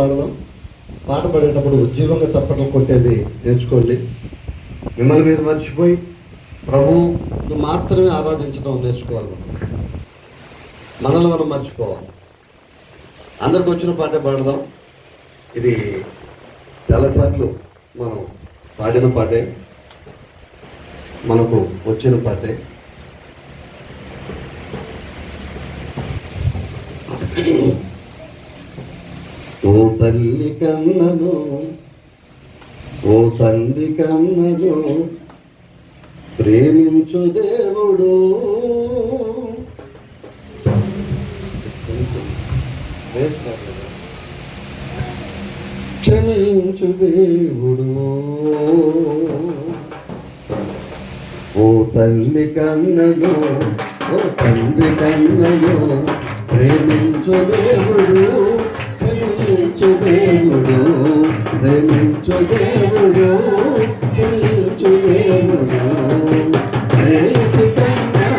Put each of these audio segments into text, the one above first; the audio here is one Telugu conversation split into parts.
పాడదాం పాట పాడేటప్పుడు ఉజ్జీవంగా చప్పట్లు కొట్టేది నేర్చుకోండి. మిమ్మల్ని మీరు మర్చిపోయి ప్రభువును మాత్రమే ఆరాధించడం నేర్చుకోవాలి మనం. మనల్ని మనం మర్చిపోవాలి. అందరికి వచ్చిన పాటే పాడదాం. ఇది చాలాసార్లు మనం పాడిన పాటే మనకు వచ్చిన పాటే. ఓ తల్లి కన్నను ఓ తండ్రి కన్నను ప్రేమించు దేవుడు. క్షమించు దేవుడు. ఓ తల్లి కన్నడు ఓ తండ్రి కన్నడు ప్రేమించు దేవుడు. క్షమించు దేవుడు ప్రేమించు దేవుడు క్షమించు దేవుడు. ప్రేసి కన్నా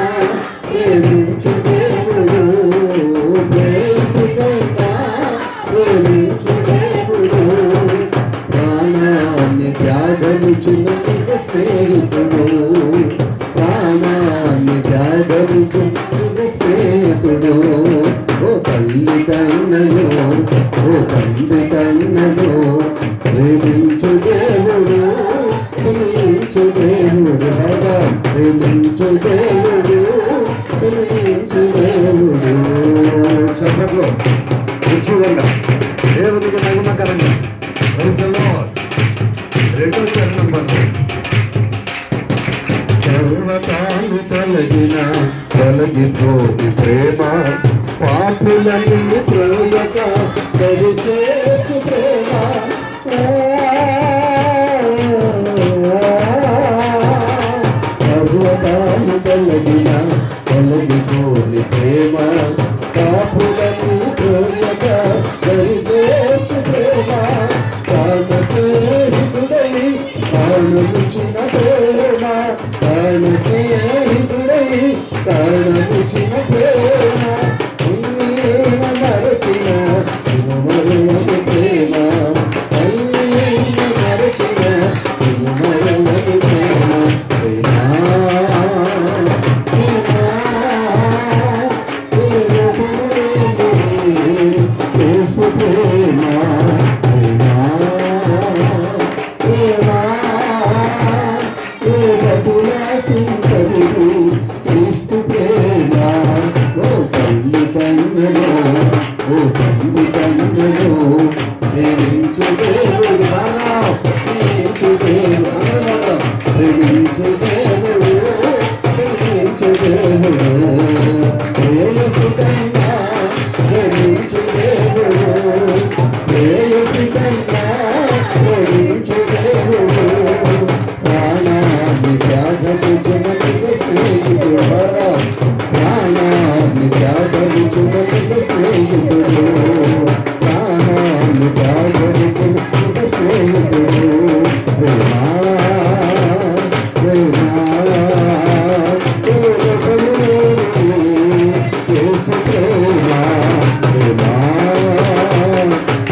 ప్రేమించు దేవుడు ప్రేసి కన్నా ప్రేమించు దేవుడు. ప్రాణాన్ని త్యాగమిచిన నిజ ఓ తండ్రి ప్రేమించు దేవుడు క్షమించు దేవుడు. ప్రేమించు దేవుడు క్షమించు దేవుడు. చెప్పట్లో ఉజ్జీవంగా దేవునికి మహిమకరంగా Praise రెండో చరణం పడుతుంది పర్వతాలు తొలగిన తొలగిపోని ప్రేమ పాపులని దరిచేర్చు ప్రేమ పర్వతాలు తొలగిన తొలగిపోని ప్రేమ పాపులని త్రోయక దరిచేర్చు ప్రేమ ప్రాణ స్నేహితుడై ప్రాణముచిన ప్రేమ ప్రాణ స్నేహితుడై ప్రాణముచిన ప్రేమ ప్రేమించు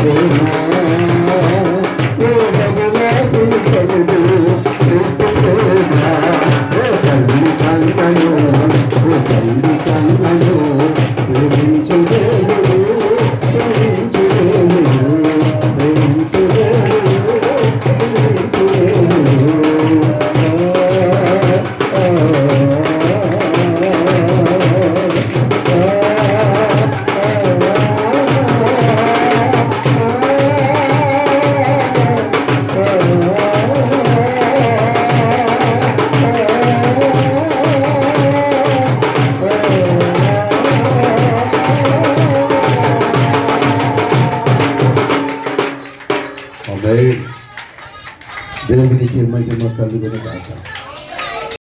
ప్రేమించు baik. Dengan berfikir macam-macam di benda tak